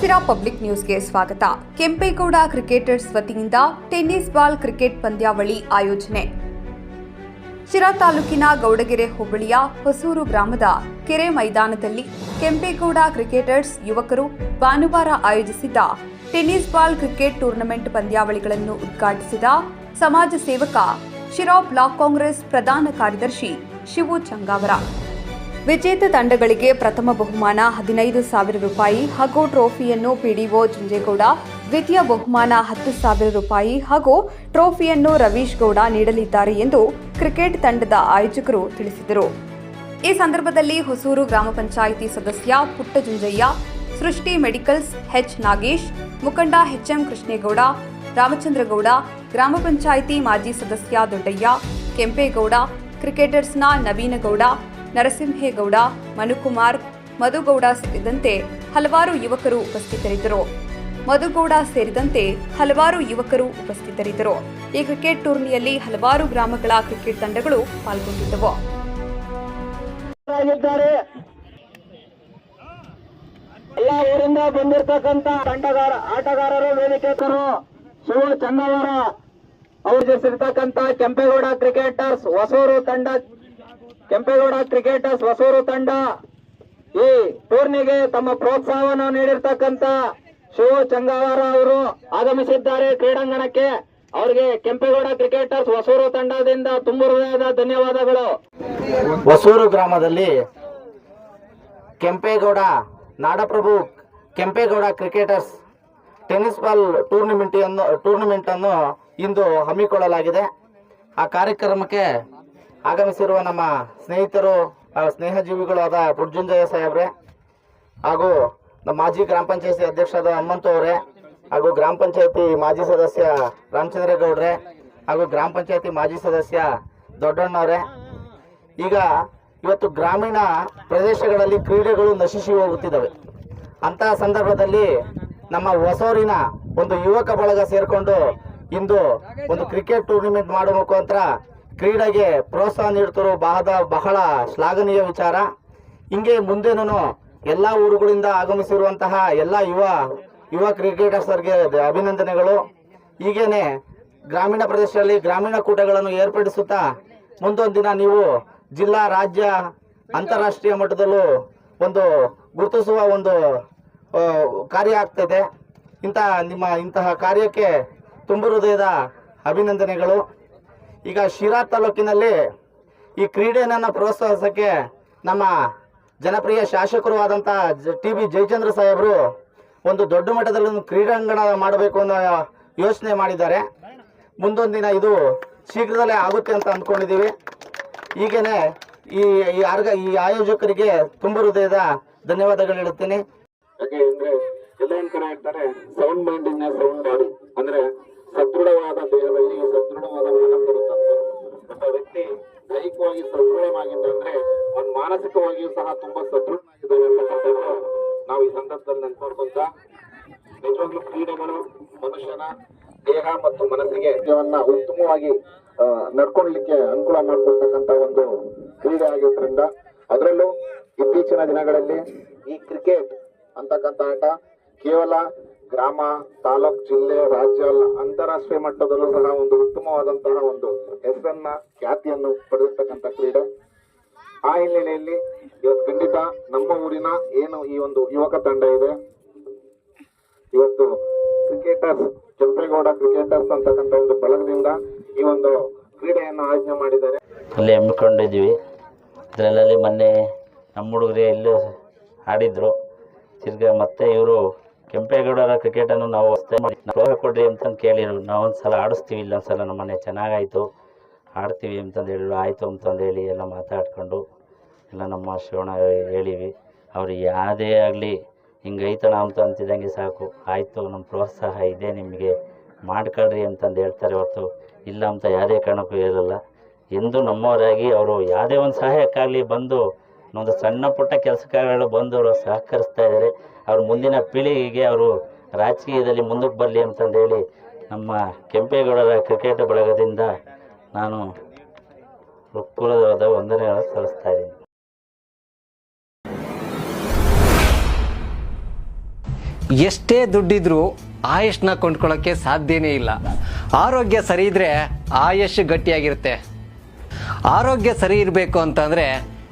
ಸಿರಾ public ನ್ಯೂಸ್ಗೆ ಸ್ವಾಗತ. Kempegowda cricketers ವತಿಯಿಂದ ಟೆನ್ನಿಸ್ ಬಾಲ್ ಕ್ರಿಕೆಟ್ ಪಂದ್ಯಾವಳಿ ಆಯೋಜನೆ. ಶಿರಾ ತಾಲೂಕಿನ ಗೌಡಗೆರೆ ಹೋಬಳಿಯ ಹೊಸೂರು ಗ್ರಾಮದ ಕೆರೆ ಮೈದಾನದಲ್ಲಿ ಕೆಂಪೇಗೌಡ ಕ್ರಿಕೆಟರ್ಸ್ ಯುವಕರು ಭಾನುವಾರ ಆಯೋಜಿಸಿದ್ದ ಟೆನ್ನಿಸ್ ಬಾಲ್ ಕ್ರಿಕೆಟ್ ಟೂರ್ನಮೆಂಟ್ ಪಂದ್ಯಾವಳಿಗಳನ್ನು ಉದ್ಘಾಟಿಸಿದ ಸಮಾಜ ಸೇವಕ ಶಿರಾ ಬ್ಲಾಕ್ ಕಾಂಗ್ರೆಸ್ ಪ್ರಧಾನ ಕಾರ್ಯದರ್ಶಿ ಶಿವು ಚಂಗಾವರ. ವಿಜೇತ ತಂಡಗಳಿಗೆ ಪ್ರಥಮ ಬಹುಮಾನ ಹದಿನೈದು ಸಾವಿರ ರೂಪಾಯಿ ಹಾಗೂ ಟ್ರೋಫಿಯನ್ನು ಪಿಡಿಒ ಜುಂಜೇಗೌಡ, ದ್ವಿತೀಯ ಬಹುಮಾನ ಹತ್ತು ಸಾವಿರ ರೂಪಾಯಿ ಹಾಗೂ ಟ್ರೋಫಿಯನ್ನು ರವೀಶ್ ಗೌಡ ನೀಡಲಿದ್ದಾರೆ ಎಂದು ಕ್ರಿಕೆಟ್ ತಂಡದ ಆಯೋಜಕರು ತಿಳಿಸಿದರು. ಈ ಸಂದರ್ಭದಲ್ಲಿ ಹೊಸೂರು ಗ್ರಾಮ ಪಂಚಾಯಿತಿ ಸದಸ್ಯ ಪುಟ್ಟ ಜುಂಜಯ್ಯ ಸೃಷ್ಟಿ ಮೆಡಿಕಲ್ಸ್ ಎಚ್ ನಾಗೇಶ್, ಮುಖಂಡ ಎಚ್ಎಂ ಕೃಷ್ಣೇಗೌಡ, ರಾಮಚಂದ್ರಗೌಡ, ಗ್ರಾಮ ಪಂಚಾಯಿತಿ ಮಾಜಿ ಸದಸ್ಯ ದೊಡ್ಡಯ್ಯ, ಕೆಂಪೇಗೌಡ, ಕ್ರಿಕೆಟರ್ಸ್ನ ನವೀನಗೌಡ ನರಸಿಂಹೇಗೌಡ, ಮನುಕುಮಾರ್, ಮಧುಗೌಡ ಸೇರಿದಂತೆ ಹಲವಾರು ಯುವಕರು ಉಪಸ್ಥಿತರಿದ್ದರು. ಮಧುಗೌಡ ಸೇರಿದಂತೆ ಹಲವಾರು ಯುವಕರು ಉಪಸ್ಥಿತರಿದ್ದರು. ಈ ಕ್ರಿಕೆಟ್ ಟೂರ್ನಿಯಲ್ಲಿ ಹಲವಾರು ಗ್ರಾಮಗಳ ಕ್ರಿಕೆಟ್ ತಂಡಗಳು ಪಾಲ್ಗೊಂಡಿದ್ದವು. ಎಲ್ಲ ಊರಿಂದ ಬಂದಿರತಕ್ಕಂತ ತಂಡಗಾರ, ಆಟಗಾರರು, ವೇದಿಕೆತರು ಶಿವ ಚಂದವರ ಔರ್ಜಿಸಿರ್ತಕ್ಕಂತ ಕೆಂಪೇಗೌಡ ಕ್ರಿಕೆಟರ್ಸ್, ಹೊಸೂರು ತಂಡ ಕೆಂಪೇಗೌಡ ಕ್ರಿಕೆಟರ್ಸ್ ಹೊಸೂರು ತಂಡ. ಈ ಟೂರ್ನಿಗೆ ತಮ್ಮ ಪ್ರೋತ್ಸಾಹವನ್ನು ನೀಡಿರ್ತಕ್ಕಂತ ಶಿವ ಚಂಗಾವರ ಅವರು ಆಗಮಿಸಿದ್ದಾರೆ ಕ್ರೀಡಾಂಗಣಕ್ಕೆ. ಅವರಿಗೆ ಕೆಂಪೇಗೌಡ ಕ್ರಿಕೆಟರ್ಸ್ ಹೊಸೂರು ತಂಡದಿಂದ ತುಂಬ ಹೃದಯದ ಧನ್ಯವಾದಗಳು. ಹೊಸೂರು ಗ್ರಾಮದಲ್ಲಿ Kempegowda Nadaprabhu Kempegowda cricketers tennis ball tournament ಅನ್ನು ಟೂರ್ನಿಮೆಂಟ್ ಅನ್ನು ಇಂದು ಹಮ್ಮಿಕೊಳ್ಳಲಾಗಿದೆ. ಆ ಕಾರ್ಯಕ್ರಮಕ್ಕೆ ಆಗಮಿಸಿರುವ ನಮ್ಮ ಸ್ನೇಹಿತರು ಆ, ಸ್ನೇಹಜೀವಿಗಳಾದ ಪುಡ್ಜುಂಜಯ ಸಾಹೇಬ್ರೆ ಹಾಗೂ ನಮ್ಮ ಮಾಜಿ ಗ್ರಾಮ ಪಂಚಾಯತಿ ಅಧ್ಯಕ್ಷರಾದ ಹನುಮಂತ ಹಾಗೂ ಗ್ರಾಮ ಪಂಚಾಯತಿ ಮಾಜಿ ಸದಸ್ಯ ರಾಮಚಂದ್ರೇಗೌಡ್ರೆ ಹಾಗೂ ಗ್ರಾಮ ಪಂಚಾಯತಿ ಮಾಜಿ ಸದಸ್ಯ ದೊಡ್ಡಣ್ಣವರೇ. ಈಗ ಇವತ್ತು ಗ್ರಾಮೀಣ ಪ್ರದೇಶಗಳಲ್ಲಿ ಕ್ರೀಡೆಗಳು ನಶಿಸಿ ಹೋಗುತ್ತಿದ್ದಾವೆ. ಅಂತಹ ಸಂದರ್ಭದಲ್ಲಿ ನಮ್ಮ ಹೊಸೂರಿನ ಒಂದು ಯುವಕ ಬಳಗ ಸೇರಿಕೊಂಡು ಇಂದು ಒಂದು ಕ್ರಿಕೆಟ್ ಟೂರ್ನಿಮೆಂಟ್ ಮಾಡುವ ಮುಖಾಂತರ ಕ್ರೀಡೆಗೆ ಪ್ರೋತ್ಸಾಹ ನೀಡುತ್ತಿರುವ ಬಹಳ ಬಹಳ ಶ್ಲಾಘನೀಯ ವಿಚಾರ. ಹಿಂಗೆ ಮುಂದೆನೂ ಎಲ್ಲ ಊರುಗಳಿಂದ ಆಗಮಿಸಿರುವಂತಹ ಎಲ್ಲ ಯುವ ಯುವ ಕ್ರಿಕೆಟರ್ಸರ್ಗೆ ಅಭಿನಂದನೆಗಳು. ಹೀಗೇನೆ ಗ್ರಾಮೀಣ ಪ್ರದೇಶದಲ್ಲಿ ಗ್ರಾಮೀಣ ಕೂಟಗಳನ್ನು ಏರ್ಪಡಿಸುತ್ತಾ ಮುಂದೊಂದು ದಿನ ನೀವು ಜಿಲ್ಲಾ, ರಾಜ್ಯ, ಅಂತಾರಾಷ್ಟ್ರೀಯ ಮಟ್ಟದಲ್ಲೂ ಒಂದು ಗುರುತಿಸುವ ಒಂದು ಕಾರ್ಯ ಆಗ್ತದೆ ಇಂತಹ ನಿಮ್ಮ ಇಂತಹ ಕಾರ್ಯಕ್ಕೆ ತುಂಬ ಹೃದಯದ ಅಭಿನಂದನೆಗಳು. ಈಗ ಶಿರಾ ತಾಲೂಕಿನಲ್ಲಿ ಈ ಕ್ರೀಡೆಯನ್ನು ಪ್ರೋತ್ಸಾಹಿಸೋಕ್ಕೆ ನಮ್ಮ ಜನಪ್ರಿಯ ಶಾಸಕರು ಆದಂಥ ಟಿ ಬಿ ಜಯಚಂದ್ರ ಸಾಹೇಬರು ಒಂದು ದೊಡ್ಡ ಮಟ್ಟದಲ್ಲಿ ಒಂದು ಕ್ರೀಡಾಂಗಣ ಮಾಡಬೇಕು ಅನ್ನೋ ಯೋಚನೆ ಮಾಡಿದ್ದಾರೆ. ಮುಂದೊಂದು ದಿನ ಇದು ಶೀಘ್ರದಲ್ಲೇ ಆಗುತ್ತೆ ಅಂತ ಅಂದ್ಕೊಂಡಿದ್ದೀವಿ. ಹೀಗೇನೆ ಈ ಈ ಆರ್ಗ, ಈ ಆಯೋಜಕರಿಗೆ ತುಂಬ ಹೃದಯದ ಧನ್ಯವಾದಗಳು ಹೇಳುತ್ತೇನೆ. ಅಂದ್ರೆ ಎಲ್ಲ ಹೇಳ್ತಾರೆ ಸೌಂಡ್ ಮೈಂಡ್ ಸೌಂಡ್ ಬಾಡಿ ಅಂದ್ರೆ ಸದೃಢವಾದ ದೇಹದಲ್ಲಿ ಸದೃಢವಾದ ಮನಸ್ಸು ಬರುತ್ತಂತೆ ಒಬ್ಬ ವ್ಯಕ್ತಿ ದೈಹಿಕವಾಗಿ ಸದೃಢವಾಗಿದ್ದಂದ್ರೆ ಅವ್ನು ಮಾನಸಿಕವಾಗಿಯೂ ಸಹ ತುಂಬಾ ಸದೃಢವಾಗಿದ್ದಾನೆ ಅಂತಕ್ಕಂಥದ್ದು ನಾವು ಈ ಸಂದರ್ಭದಲ್ಲಿ ನೆನ್ಪಾಡ್ಕೊಂತ ನಿಜವಾಗ್ಲೂ ಕ್ರೀಡೆಗಳು, ಮನುಷ್ಯನ ದೇಹ ಮತ್ತು ಮನಸ್ಸಿಗೆ ಉತ್ತಮವಾಗಿ ನಡ್ಕೊಳ್ಲಿಕ್ಕೆ ಅನುಕೂಲ ಮಾಡಿಕೊಡ್ತಕ್ಕಂತ ಒಂದು ಕ್ರೀಡೆ ಆಗಿರೋದ್ರಿಂದ ಅದರಲ್ಲೂ ಇತ್ತೀಚಿನ ದಿನಗಳಲ್ಲಿ ಈ ಕ್ರಿಕೆಟ್ ಅಂತಕ್ಕಂಥ ಆಟ ಕೇವಲ ಗ್ರಾಮ, ತಾಲೂಕ್, ಜಿಲ್ಲೆ, ರಾಜ್ಯ ಅಲ್ಲ ಅಂತಾರಾಷ್ಟ್ರೀಯ ಮಟ್ಟದಲ್ಲೂ ಸಹ ಒಂದು ಉತ್ತಮವಾದಂತಹ ಒಂದು ಹೆಸರನ್ನ, ಖ್ಯಾತಿಯನ್ನು ಪಡೆದಿರ್ತಕ್ಕಂಥ ಕ್ರೀಡೆ. ಆ ಹಿನ್ನೆಲೆಯಲ್ಲಿ ಇವತ್ತು ಖಂಡಿತ ನಮ್ಮ ಊರಿನ ಏನು ಈ ಒಂದು ಯುವಕ ತಂಡ ಇದೆ. ಇವತ್ತು ಕ್ರಿಕೆಟರ್ಸ್ ಕೆಂಪೇಗೌಡ ಕ್ರಿಕೆಟರ್ಸ್ ಅಂತಕ್ಕಂಥ ಒಂದು ಬಳಗದಿಂದ ಈ ಒಂದು ಕ್ರೀಡೆಯನ್ನು ಆಯೋಜನೆ ಮಾಡಿದ್ದಾರೆ. ಅಲ್ಲಿ ಹಮ್ಮಿಕೊಂಡಿದ್ದೀವಿ. ಇದರಲ್ಲಿ ಮೊನ್ನೆ ನಮ್ಮ ಹುಡುಗರೇ ಇಲ್ಲೂ ಆಡಿದ್ರು. ತಿರ್ಗಾ ಮತ್ತೆ ಇವರು ಕೆಂಪೇಗೌಡರ ಕ್ರಿಕೆಟನ್ನು ನಾವು ಮಾಡಿ ಪ್ರೋಹ ಕೊಡ್ರಿ ಅಂತಂದು ಕೇಳಿರು ನಾವು ಒಂದು ಸಲ ಆಡಿಸ್ತೀವಿ ಇಲ್ಲ ಒಂದು ಸಲ ನಮ್ಮ ಮನೆ ಚೆನ್ನಾಗಾಯಿತು. ಆಡ್ತೀವಿ ಅಂತಂದು ಹೇಳಿದ್ರು. ಆಯಿತು ಅಂತಂದು ಹೇಳಿ ಎಲ್ಲ ಮಾತಾಡ್ಕೊಂಡು ಎಲ್ಲ ನಮ್ಮ ಶಿವಣ್ಣ ಹೇಳಿವಿ. ಅವ್ರು ಯಾವುದೇ ಆಗಲಿ, ಹಿಂಗೈತಣ ಅಂತ ಅಂತಿದ್ದಂಗೆ ಸಾಕು. ಆಯಿತು, ನಮ್ಮ ಪ್ರೋತ್ಸಾಹ ಇದೆ ನಿಮಗೆ. ಮಾಡ್ಕೊಳ್ರಿ ಅಂತಂದು ಹೇಳ್ತಾರೆ ಹೊರತು. ಇಲ್ಲ ಅಂತ ಯಾವುದೇ ಕಾರಣಕ್ಕೂ ಹೇಳಲ್ಲ. ಎಂದು ನಮ್ಮವರಾಗಿ ಅವರು ಯಾವುದೇ ಒಂದು ಸಹಾಯಕ್ಕಾಗಲಿ ಬಂದು ಒಂದು ಸಣ್ಣ ಪುಟ್ಟ ಕೆಲಸಕಾರಗಳು ಬಂದು ಅವರು ಸಹಕರಿಸ್ತಾ ಇದ್ದಾರೆ. ಅವ್ರ ಮುಂದಿನ ಪೀಳಿಗೆಗೆ ಅವರು ರಾಜಕೀಯದಲ್ಲಿ ಮುಂದಕ್ಕೆ ಬರಲಿ ಅಂತಂದು ಹೇಳಿ ನಮ್ಮ ಕೆಂಪೇಗೌಡರ ಕ್ರಿಕೆಟ್ ಬಳಗದಿಂದ ನಾನು ಕುಲದವಾದ ವಂದನೆಗಳನ್ನು ಸಲ್ಲಿಸ್ತಾ ಇದ್ದೀನಿ. ಎಷ್ಟೇ ದುಡ್ಡಿದ್ರೂ ಆಯುಷ್ನ ಕೊಂಡ್ಕೊಳ್ಳೋಕ್ಕೆ ಸಾಧ್ಯನೇ ಇಲ್ಲ. ಆರೋಗ್ಯ ಸರಿ ಇದ್ರೆ ಆಯುಷ್ ಗಟ್ಟಿಯಾಗಿರುತ್ತೆ. ಆರೋಗ್ಯ ಸರಿ ಇರಬೇಕು ಅಂತಂದ್ರೆ